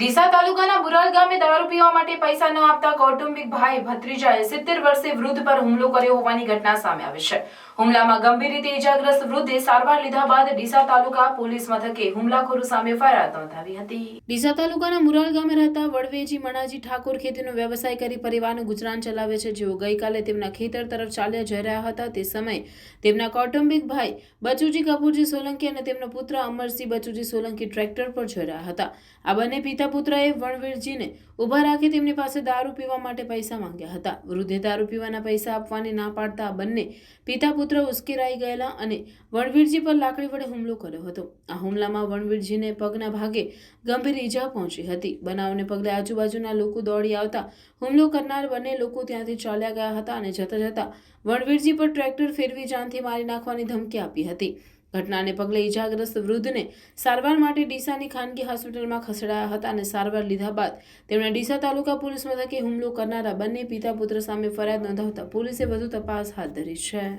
ડીસા તાલુકાના બુરાલ ગામે દારૂ પીવા માટે પૈસા ન આપતા કૌટુંબિક ભાઈ ભત્રીજાએ સિત્તેર વર્ષે વૃદ્ધ પર હુમલો કર્યો હોવાની ઘટના સામે આવી છે. હુમલામાં ગંભીર રીતે ઇજાગ્રસ્ત વૃદ્ધે સારવાર લીધા બાદ ડીસા તાલુકા પોલીસ મથકે હુમલાખોરો સામે ફરિયાદ નોંધાવી હતી. ડીસા તાલુકાના મુરાલ ગામે રહેતા વડવેજી મણાજી ઠાકોર ખેતીનો વ્યવસાય કરી પરિવારનું ગુજરાન ચલાવે છે. જેઓ ગઈકાલે તેમના ખેતર તરફ ચાલ્યા જઈ રહ્યા હતા તે સમયે તેમના કૌટુંબિક ભાઈ બચુજી કપૂરજી સોલંકી અને તેમનો પુત્ર અમરસિંહ બચુજી સોલંકી ટ્રેક્ટર પર જઈ રહ્યા હતા. આ બંને પિતા પુત્રએ વણવીરજીને ઊભા રાખી તેમની પાસે દારૂ પીવા માટે પૈસા માંગ્યા હતા. વૃદ્ધે દારૂ પીવાના પૈસા આપવાની ના પાડતા બંને પિતા પુત્ર ઉશ્કેરાઈ ગયેલા અને વણવીરજી પર લાકડી વડે હુમલો કર્યો હતો. આ હુમલામાં વણવીરજીને પગના ભાગે ગંભીર ઈજા પહોંચી હતી. બનાવને પગલે આજુબાજુના લોકો દોડી આવતા હુમલો કરનાર બંને લોકો ત્યાંથી ચાલ્યા ગયા હતા અને જતા જતા વણવીરજી પર ટ્રેક્ટર ફેરવી જાનથી મારી નાખવાની ધમકી આપી હતી. ઘટનાને પગલે ઈજાગ્રસ્ત વૃદ્ધને સારવાર માટે ડીસાની ખાનગી હોસ્પિટલમાં ખસેડાયા હતા અને સારવાર લીધા બાદ તેમણે ડીસા તાલુકા પોલીસ મથકે હુમલો કરનારા બંને પિતા પુત્ર સામે ફરિયાદ નોંધાવતા પોલીસે વધુ તપાસ હાથ ધરી છે.